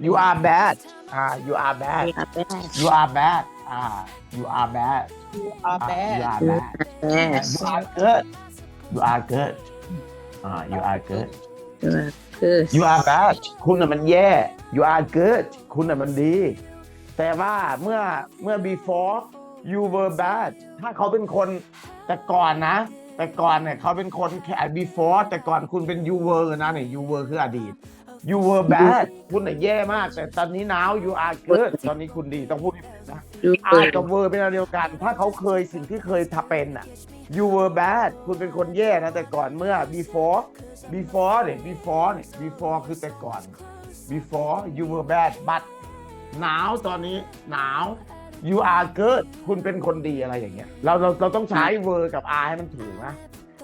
you are bad อ่า you are bad you are bad you are bad อ่า you are bad you อ่า are bad you are you bad are bad you are good you are good อ่า you are good you are good you are bad คุณน่ะมันแย่ you are good คุณน่ะมันดี แต่ว่าเมื่อเมื่อ before you were bad ถ้าเขาเป็นคนแต่ก่อนนะ แต่ก่อนเนี่ยเขาเป็นคนแค่ before แต่ก่อนคุณเป็น you were นะเนี่ย you were คืออดีต you were bad คุณน่ะแย่มาก แต่ตอนนี้ now you are good ตอนนี้คุณดีต้องพูดให้ถูกนะ you อาจ good กับเวอร์เป็นอันเดียวกัน ถ้าเขาเคยสิ่งที่เคยทำเป็นอะ you were bad คุณเป็นคนแย่นะ แต่ก่อนเมื่อ before before เนี่ย before เนี่ย before คือแต่ก่อน before you were bad but now ตอนนี้ now you are good คุณเป็นคนดีอะไรอย่างเงี้ย เราเราเราต้องใช้ were กับ are ให้มันถูกนะ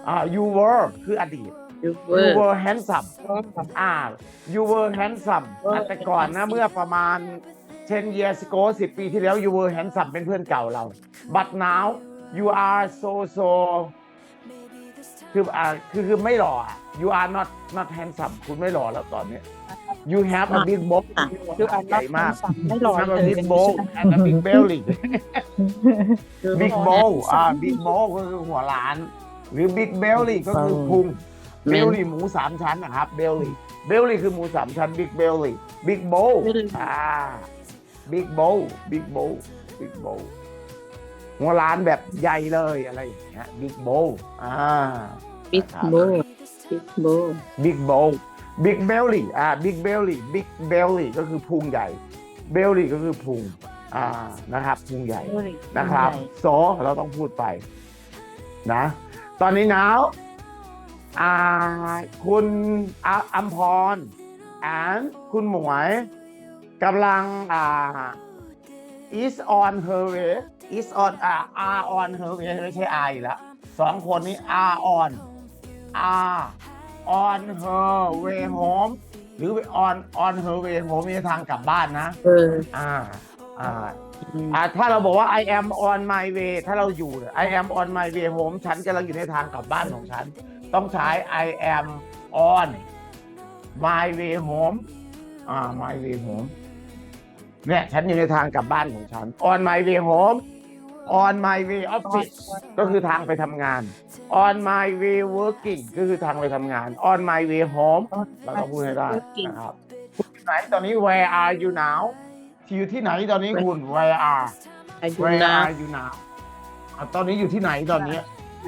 อ่า you were คืออดีต you you were were handsome อ่า you were handsome อะแต่ก่อนนะเมื่อประมาณ 10 years ago 10 ปีที่แล้ว you were handsome เป็นเพื่อนเก่าเรา but now you are so so คืออ่าคือคือไม่หล่ออะ you are not not handsome คุณไม่หล่อแล้วตอนเนี้ย you have a big bowl คืออันใหญ่มาก ไม่รอ have เล a ย big bowl and a big belly big bowl อ่า big bowl ก็คือหัวล้าน หรือ big belly ก็คือพุง belly หมูสามชั้นนะครับ belly belly คือหมูสามชั้น big belly big bowl Belly อ่า big bowl big bowl big bowl หัวล้านแบบใหญ่เลยอะไรอย่างเงี้ย big bowl อ่า big นะครับ bowl big bowl big bowl big belly อ่า big belly big belly ก็คือพุงใหญ่ belly ก็คือพุงอ่านะครับพุงใหญ่นะครับโซเราต้องพูดไปนะ ตอนนี้หนาว อ่าคุณออัมพรแอนคุณหมวยกำลังอ่า is on her way is on อ่า are on her way ไม่ใช่ are อีกแล้วสองคนนี้ are on are on her way home หรือ on on her way home มีทางกลับบ้านนะเอออ่าอ่าอ่าถ้าเราบอกว่า I am on my way ถ้าเราอยู่ I am on my way home ฉันกำลังอยู่ในทางกลับบ้านของฉัน ต้องใช้ I am on my way home อ่า my way home เนี่ยฉันอยู่ในทางกลับบ้านของฉัน on my way home on my way office ก็คือทางไปทำงาน on my way working ก็คือทางไปทำงาน on my way home เราต้องพูดให้ได้นะครับคุณอยู่ไหนตอนนี้ where are you now อยู่ที่ไหนตอนนี้คุณ where are อายุ where นะ are you now อะตอนนี้อยู่ที่ไหนตอนนี้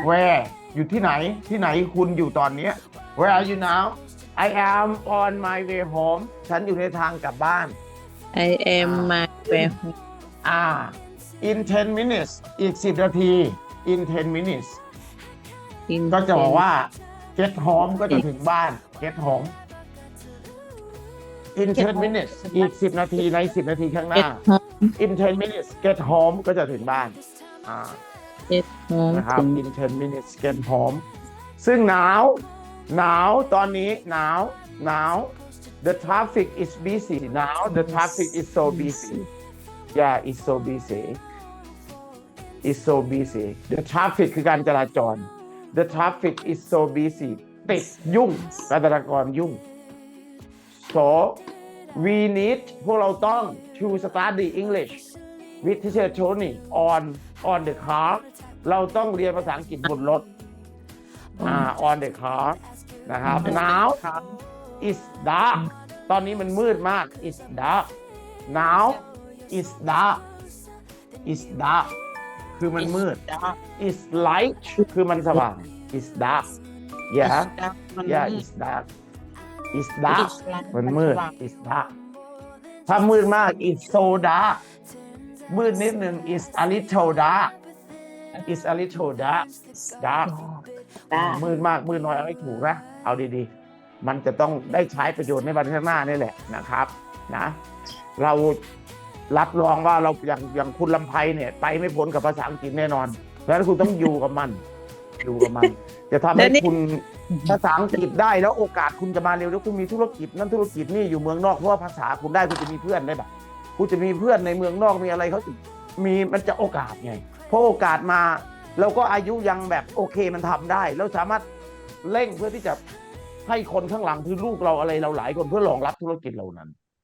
where อยู่ที่ไหนที่ไหนคุณอยู่ตอนนี้ where are you now I am on my way home ฉันอยู่ในทางกลับบ้าน I am my way home อ่า in 10 minutes อีก 10 นาที in 10 minutes in ก็จะบอกว่า get home ก็จะถึงบ้าน get home in 10 minutes อีก 10 นาทีใน 10 นาทีข้างห get น้า home in 10 minutes get home ก็จะถึงบ้านอ่า get home นะครับถึง in 10 minutes get home ซึ่งหนาว หนาวตอนนี้หนาว หนาว the traffic is busy now the traffic is so busy yeah it's so busy it's so busy the traffic คือการจราจร the traffic is so busy ติดยุ่งการจราจรยุ่ง so we need พวกเราต้อง to study English with teacher Tony on on the car เราต้องเรียนภาษาอังกฤษบนรถอ่า on the car นะครับ now is dark ตอนนี้มันมืดมาก is dark now is dark is dark คือมันมืด is light คือมันสว่าง is dark yeah yeah is dark is dark มันมืด is dark ถ้ามืดมาก is so dark มืดนิดหนึ่ง is a little dark is a little dark dark ได้มืดมากมืดน้อยเอาให้ถูกนะ เอาดีๆ มันจะต้องได้ใช้ประโยชน์ในวันข้างหน้านี่แหละนะครับนะ เรารับรองว่าเราอย่างอย่างคุณลำไพเนี่ยไปไม่พ้นกับภาษาอังกฤษแน่นอนเพราะฉะนั้นคุณต้องอยู่กับมัน อยู่กับมัน จะทำให้คุณภาษาอังกฤษได้แล้วโอกาสคุณจะมาเร็วแล้วคุณมีธุรกิจนั่นธุรกิจนี่อยู่เมืองนอกเพราะว่าภาษาคุณได้คุณจะมีเพื่อนได้แบบ คุณจะมีเพื่อนในเมืองนอกมีอะไรเขาจะมีมันจะโอกาสไงเพราะโอกาสมาเราก็อายุยังแบบโอเคมันทำได้เราสามารถเร่งเพื่อที่จะให้คนข้างหลังคือลูกเราอะไรเราหลายคนเพื่อรองรับธุรกิจเหล่านั้น